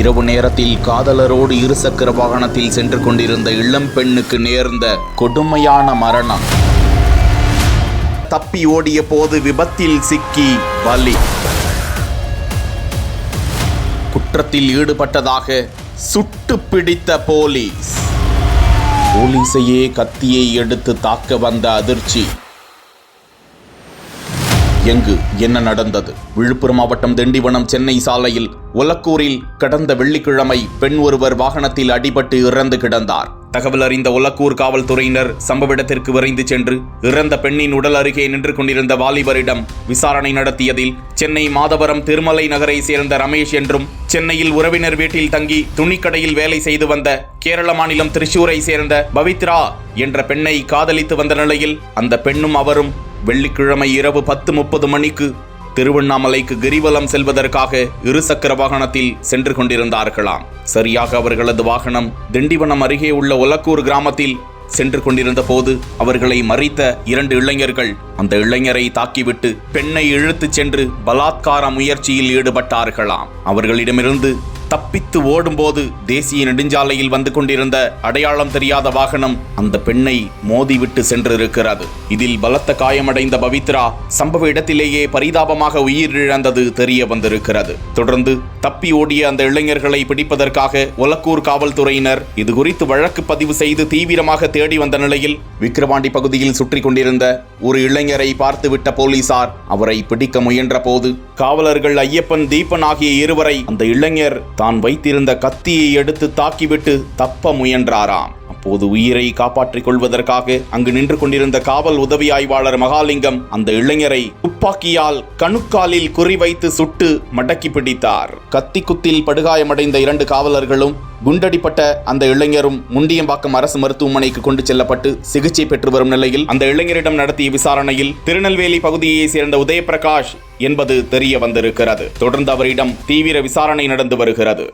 இரவு நேரத்தில் காதலரோடு இருசக்கர வாகனத்தில் சென்று கொண்டிருந்த இளம் பெண்ணுக்கு நேர்ந்த கொடுமையான மரணம். தப்பி ஓடிய போது விபத்தில் சிக்கி பலி குற்றத்தில் ஈடுபட்டதாக சுட்டு பிடித்த போலீஸ். போலீஸையே கத்தியை எடுத்து தாக்க வந்த அதிர்ச்சி. எங்கு என்ன நடந்தது? விழுப்புரம் மாவட்டம் திண்டிவனம் சென்னை சாலையில் ஒலக்கூரில் கடந்த வெள்ளிக்கிழமை பெண் ஒருவர் வாகனத்தில் அடிபட்டு இறந்து கிடந்தார். தகவல் அறிந்த ஒலக்கூர் காவல்துறையினர் சம்பவ இடத்திற்கு விரைந்து சென்று இறந்த பெண்ணின் உடல் அருகே நின்று கொண்டிருந்த வாலிபரிடம் விசாரணை நடத்தியதில் சென்னை மாதவரம் திருமலை நகரை சேர்ந்த ரமேஷ் என்றும் சென்னையில் உறவினர் வீட்டில் தங்கி துணிக்கடையில் வேலை செய்து வந்த கேரள மாநிலம் திரிசூரை சேர்ந்த பவித்ரா என்ற பெண்ணை காதலித்து வந்த நிலையில் அந்த பெண்ணும் அவரும் வெள்ளிக்கிழமை இரவு பத்து முப்பது மணிக்கு திருவண்ணாமலைக்கு கிரிவலம் செல்வதற்காக இருசக்கர வாகனத்தில் சென்று கொண்டிருந்தார்களாம். சரியாக அவர்களது வாகனம் திண்டிவனம் அருகே உள்ள ஒலக்கூர் கிராமத்தில் சென்று கொண்டிருந்த போது அவர்களை மறித்த இரண்டு இளைஞர்கள் அந்த இளைஞரை தாக்கிவிட்டு பெண்ணை இழுத்துச் சென்று பலாத்கார முயற்சியில் ஈடுபட்டார்களாம். அவர்களிடமிருந்து தப்பித்து ஓடும்போது தேசிய நெடுஞ்சாலையில் வந்து கொண்டிருந்த அடையாளம் தெரியாத வாகனம் அந்த பெண்ணை மோதிவிட்டு சென்றிருக்கிறது. இதில் பலத்த காயமடைந்த பவித்ரா சம்பவ இடத்திலேயே பரிதாபமாக உயிரிழந்தது தெரிய வந்திருக்கிறது. தொடர்ந்து தப்பி ஓடிய அந்த இளைஞர்களை பிடிப்பதற்காக ஒலக்கூர் காவல்துறையினர் இது குறித்து வழக்கு பதிவு செய்து தீவிரமாக தேடி வந்த நிலையில் விக்கிரவாண்டி பகுதியில் சுற்றி கொண்டிருந்த ஒரு இளைஞரை பார்த்துவிட்ட போலீசார் அவரை பிடிக்க முயன்ற போது காவலர்கள் ஐயப்பன் தீபன் ஆகிய இருவரை அந்த இளைஞர் தான் வைத்திருந்த கத்தியை எடுத்து தாக்கிவிட்டு தப்ப முயன்றாராம். அப்போது உயிரை காப்பாற்றிக் கொள்வதற்காக அங்கு நின்று கொண்டிருந்த காவல் உதவி ஆய்வாளர் மகாலிங்கம் அந்த இளைஞரை துப்பாக்கியால் கணுக்காலில் குறிவைத்து சுட்டு மடக்கி பிடித்தார். கத்தி குத்தில் படுகாயமடைந்த இரண்டு காவலர்களும் குண்டடிப்பட்ட அந்த இளைஞரும் முண்டியம்பாக்கம் அரசு மருத்துவமனைக்கு கொண்டு செல்லப்பட்டு சிகிச்சை பெற்று வரும் நிலையில் அந்த இளைஞரிடம் நடத்திய விசாரணையில் திருநெல்வேலி பகுதியை சேர்ந்த உதயபிரகாஷ் என்பது தெரிய வந்திருக்கிறது. தொடர்ந்து அவரிடம் தீவிர விசாரணை நடந்து வருகிறது.